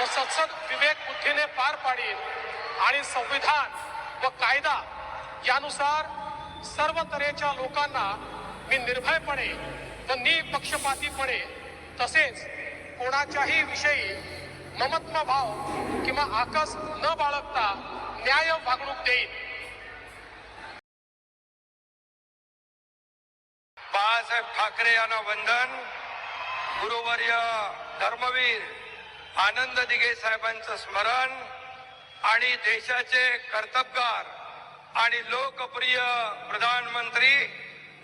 व सत्सद विवेक बुद्धीने पार पाडील आणि संविधान व कायदा यानुसार सर्व तऱ्हेच्या लोकांना मी निर्भयपणे व निपक्षपातीपणे तसेच कोणाच्याही विषयी ममत्व भाव किंवा आकस न बाळगता न्याय वागणूक देईन. बाळासाहेब ठाकरे यांना वंदन. गुरुवर्य धर्मवीर. आनंद दिघे साहेबांचं स्मरण आणि देशाचे कर्तबगार आणि लोकप्रिय प्रधानमंत्री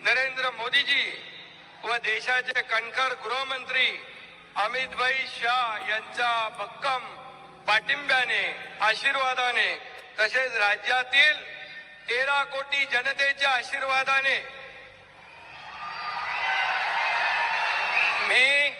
नरेंद्र मोदीजी व देशाचे कणखर गृहमंत्री अमितभाई शाह यांच्या भक्कम पाठिंब्याने आशीर्वादाने तसेच राज्यातील तेरा कोटी जनतेच्या आशीर्वादाने मी मी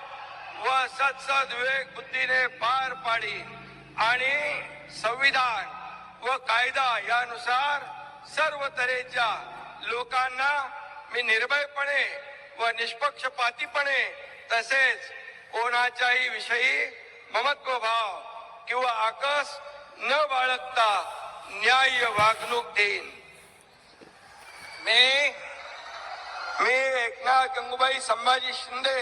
व सत्सद विवेक बुद्धीने पार पाडी आणि संविधान व कायदा यानुसार सर्व तऱ्हेच्या लोकांना मी निर्भयपणे व निष्पक्षपातीपणे तसेच कोणाच्याही विषयी ममत्व भाव किंवा आकस न बाळगता न्याय वागणूक देईन. मी मी एकनाथ गंगूबाई संभाजी शिंदे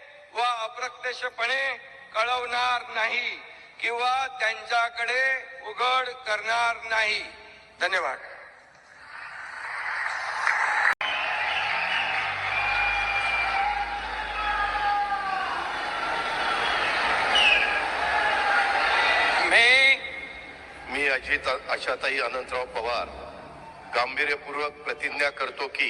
व अप्रत्यक्षपणे कळवणार नाही किंवा त्यांच्याकडे उघड करणार नाही. धन्यवाद. मी मी अजित आशाताई अनंतराव पवार. गांभीर्यपूर्वक प्रतिज्ञा करतो की